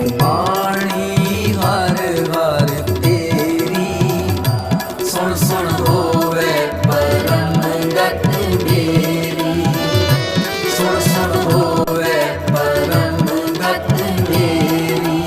ਬਾਣੀ ਹਰ ਹਰ ਤੇਰੀ। ਸੁਣ ਸੁਣ ਹੋਵੇ ਪਰਮ ਗਤ ਮੇਰੀ। ਸੁਣ ਸੁਣ ਹੋਵੇ ਪਰਮ ਗਤ ਮੇਰੀ।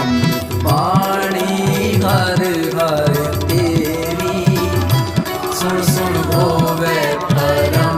ਅੰਮ੍ਰਿਤ ਬਾਣੀ ਹਰ ਹਰ ਤੇਰੀ। ਸੁਣ ਸੁਣ ਹੋਵੇ ਪਰਮ